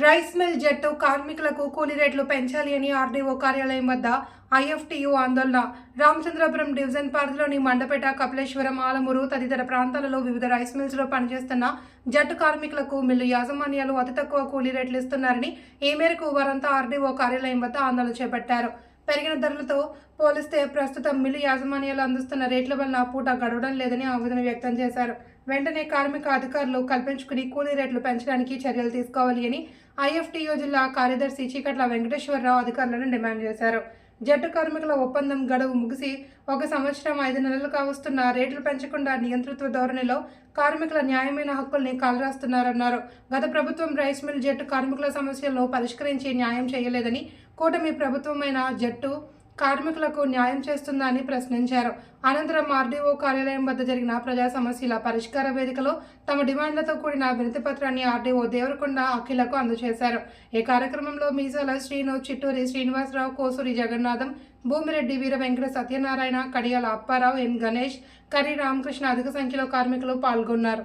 Rice mill జట్టు కార్మికులకు కూలీ రేట్లు పెంచాలి అని ఆర్డీఓ కార్యాలయం వద్ద ఐఎఫ్టీయూ ఆందోళన. రామచంద్రపురం డివిజన్ పరిధిలోని మండపేట కపిలేశ్వరం ఆలమూరు తదితర ప్రాంతాలలో వివిధ రైస్ మిల్స్లో పనిచేస్తున్న జట్టు కార్మికులకు మిల్లు యాజమాన్యాలు అతి తక్కువ కూలీ రేట్లు ఇస్తున్నారని ఈ మేరకు వారంతా ఆర్డీఓ కార్యాలయం వద్ద ఆందోళన చేపట్టారు. పెరిగిన ధరలతో పోలిస్తే ప్రస్తుతం మిల్లు యాజమాన్యాలు అందిస్తున్న రేట్ల వలన పూట గడవడం లేదని ఆవేదన వ్యక్తం చేశారు. వెంటనే కార్మిక అధికారులు కల్పించుకుని కూలీ రేట్లు పెంచడానికి చర్యలు తీసుకోవాలి అని ఐఎఫ్టీయూ జిల్లా కార్యదర్శి చీకట్ల వెంకటేశ్వరరావు అధికారులను డిమాండ్ చేశారు. జట్టు కార్మికుల ఒప్పందం గడువు ముగిసి ఒక సంవత్సరం ఐదు నెలలుగా వస్తున్న రేట్లు పెంచకుండా నియంతృత్వ ధోరణిలో కార్మికుల న్యాయమైన హక్కుల్ని కాలరాస్తున్నారన్నారు. గత ప్రభుత్వం రైస్ మిల్ జట్టు కార్మికుల సమస్యలను పరిష్కరించి న్యాయం చేయలేదని కూటమి ప్రభుత్వమైన జట్టు కార్మికులకు న్యాయం చేస్తుందా అని ప్రశ్నించారు. అనంతరం ఆర్డీఓ కార్యాలయం వద్ద జరిగిన ప్రజా సమస్యల పరిష్కార వేదికలో తమ డిమాండ్లతో కూడిన వినతి పత్రాన్ని ఆర్డీఓ దేవరకొండ అఖిలకు అందజేశారు. ఈ కార్యక్రమంలో మీసాల శ్రీను చిట్టూరి శ్రీనివాసరావు కోసూరి జగన్నాథం భూమిరెడ్డి వీర వెంకట సత్యనారాయణ కడియాల అప్పారావు ఎన్ గణేష్ కరి రామకృష్ణ అధిక సంఖ్యలో కార్మికులు పాల్గొన్నారు.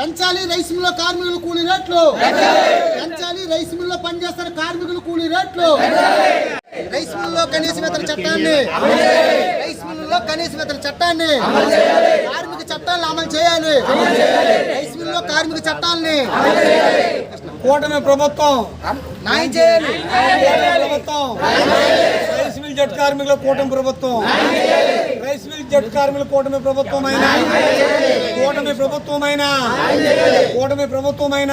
పెంచాలి రైస్ మిల్లో కార్మికుల కూలీ రేట్లు. పెంచాలి రైస్ మిల్లో పనిచేస్తున్న కార్మికుల కూలీ రేట్లు. రైస్ మిల్లో కనీస వేతన చట్టాన్ని. రైస్ మిల్లులో కనీస వేతన చట్టాన్ని. కార్మిక చట్టాలను అమలు చేయాలి. రైస్ మిల్లో కార్మిక చట్టాలని. కూటమి ప్రభుత్వం. న్యాయం చేయాలి. ప్రభుత్వం. రైస్ మిల్ జట్ కార్మికుల కూటమి ప్రభుత్వం. జట్ కార్మికుల కూటమి ప్రభుత్వమైన? కూటమి ప్రభుత్వమైన? కూటమి ప్రభుత్వమైన?